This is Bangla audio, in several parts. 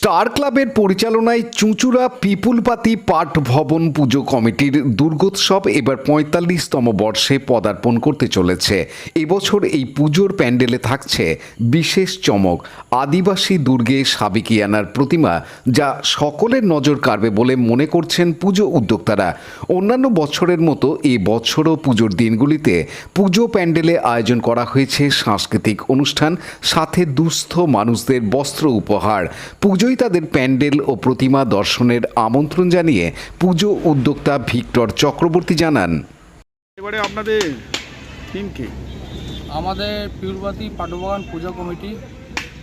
স্টার ক্লাবের পরিচালনায় চুঁচুড়া পিপুলপাতি পাট ভবন পুজো কমিটির দুর্গোৎসব এবার পঁয়তাল্লিশতম বর্ষে পদার্পণ করতে চলেছে। এবছর এই পুজোর প্যান্ডেলে থাকছে বিশেষ চমক, আদিবাসী দুর্গে সাবিকিয়ানার প্রতিমা, যা সকলের নজর কাড়বে বলে মনে করছেন পুজো উদ্যোক্তারা। অন্যান্য বছরের মতো এ বছরও পুজোর দিনগুলিতে পুজো প্যান্ডেলে আয়োজন করা হয়েছে সাংস্কৃতিক অনুষ্ঠান, সাথে দুস্থ মানুষদের বস্ত্র উপহার। পুজোয় তাদের প্যান্ডেল ও প্রতিমা দর্শনের আমন্ত্রণ জানিয়ে পুজো উদ্যোক্তা ভিক্টর চক্রবর্তী জানান। এবারে আপনাদের থিম কি? আমাদের পিউরবাতি পাটবাগান পূজা কমিটি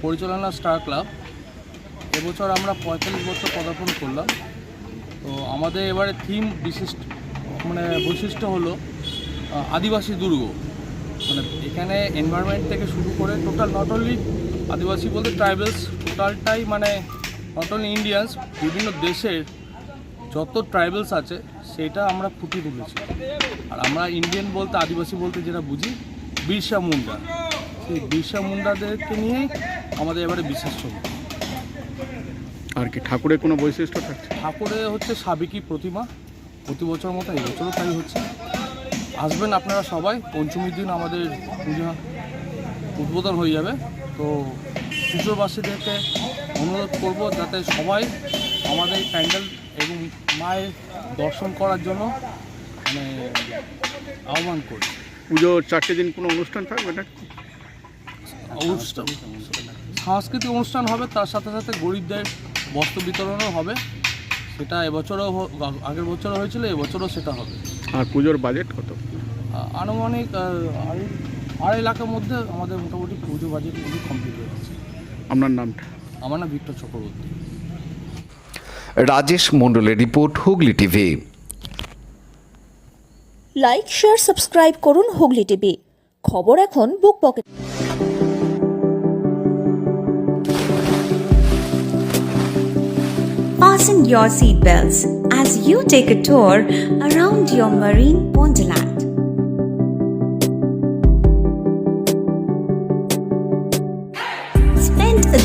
পরিচালনা স্টার ক্লাব। এবছর আমরা পঁয়তাল্লিশ বছর পদার্পণ করলাম। তো আমাদের এবারে থিম বিশিষ্ট মানে বৈশিষ্ট্য হলো আদিবাসী দুর্গ। মানে এখানে এনভায়রনমেন্ট থেকে শুরু করে টোটাল নট অনলি আদিবাসী বলতে ট্রাইবেলস টোটালটাই মানে নট অনলি ইন্ডিয়ানস বিভিন্ন দেশের যত ট্রাইবেলস আছে সেটা আমরা ফুটিয়ে তুলেছি। আর আমরা ইন্ডিয়ান বলতে আদিবাসী বলতে যেটা বুঝি বিরসা মুন্ডা। সেই বিরসা মুন্ডাদেরকে নিয়েই আমাদের এবারে বিশেষ ছবি। আর কি ঠাকুরের কোনো বৈশিষ্ট্য থাকছে? ঠাকুরে হচ্ছে সাবেকি প্রতিমা। প্রতি বছর মতো এবছরও তাই হচ্ছে। আসবেন আপনারা সবাই পঞ্চমীর দিন আমাদের পূজা উদ্বোধন হয়ে যাবে। তো পুজোবাসীদেরকে অনুরোধ করব যাতে সবাই আমাদের প্যান্ডেল এবং মায়ের দর্শন করার জন্য মানে আহ্বান করি। পুজোর চারটে দিন কোনো অনুষ্ঠান থাকবে না অনুষ্ঠান সাংস্কৃতিক অনুষ্ঠান হবে তার সাথে সাথে গরিবদের বস্ত্র বিতরণও হবে। সেটা এবছরও আগের বছরও হয়েছিল এবছরও সেটা হবে। আর পুজোর বাজেট কত? আনুমানিক আড়াই লাখের মধ্যে আমাদের মোটামুটি পুজো বাজেট কমপ্লিট হয়ে গেছে। আপনার নামটা আমার নাম ভিক্টর চক্রবর্তী। রাজেশ মণ্ডলের report Hooghly TV. Like share subscribe করুন হুগলি টিভি। খবর এখন book pocket Fasten your seatbelts as you take a tour around your marine wonderland.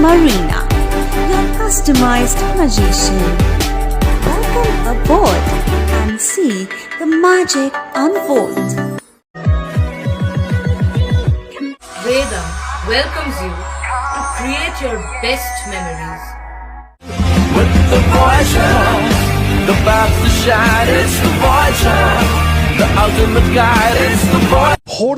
Marina, your customized magician. Welcome aboard and see the magic unfold. Veda welcomes you to create your best memories. with the poison. The path to shine, it's the poison. The ultimate guide, it's the voice. ভোর